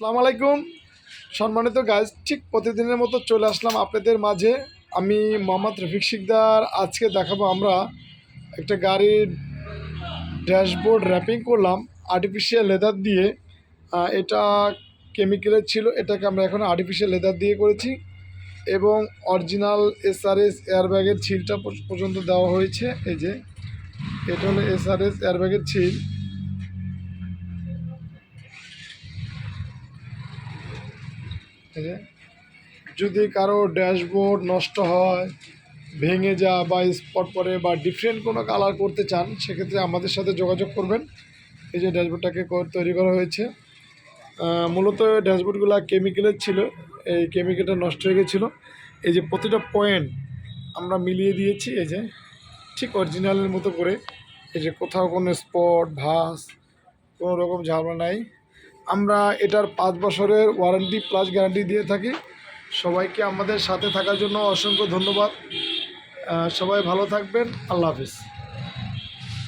আসসালামু আলাইকুম। সম্মানিত গাইজ ঠিক প্রতিদিনের মতো চলে আসলাম আপনাদের মাঝে। আমি মোহাম্মদ রফিক শিকদার। আজকে দেখাবো আমরা একটা গাড়ির ড্যাশবোর্ড র্যাপিং করলাম আর্টিফিশিয়াল লেদার দিয়ে। এটা কেমিক্যালের ছিল, এটাকে আমরা এখন আর্টিফিশিয়াল লেদার দিয়ে করেছি। এবং অরিজিনাল এসআরএস এয়ারব্যাগের ছিলটা পর্য- পর্যন্ত দেওয়া হয়েছে। এই যে, এটা হলো এসআরএস এয়ারব্যাগের ছিল। যদি কারও ড্যাশবোর্ড নষ্ট হয়, ভেঙে যা বা স্পট পরে বা ডিফারেন্ট কোনো কালার করতে চান, সেক্ষেত্রে আমাদের সাথে যোগাযোগ করবেন। এই যে ড্যাশবোর্ডটাকে তৈরি করা হয়েছে। মূলত ড্যাশবোর্ডগুলো কেমিক্যালের ছিল। এই কেমিক্যালটা নষ্ট হয়ে গেছিল। এই যে প্রতিটা পয়েন্ট আমরা মিলিয়ে দিয়েছি, এই যে ঠিক অরিজিনালের মতো করে। এই যে কোথাও কোনো স্পট ভাস কোনো রকম ঝামেলা নাই। আমরা এটার পাঁচ বছরের ওয়ারেন্টি প্লাস গ্যারান্টি দিয়ে থাকি। সবাইকে আমাদের সাথে থাকার জন্য অসংখ্য ধন্যবাদ। সবাই ভালো থাকবেন। আল্লাহ হাফিজ।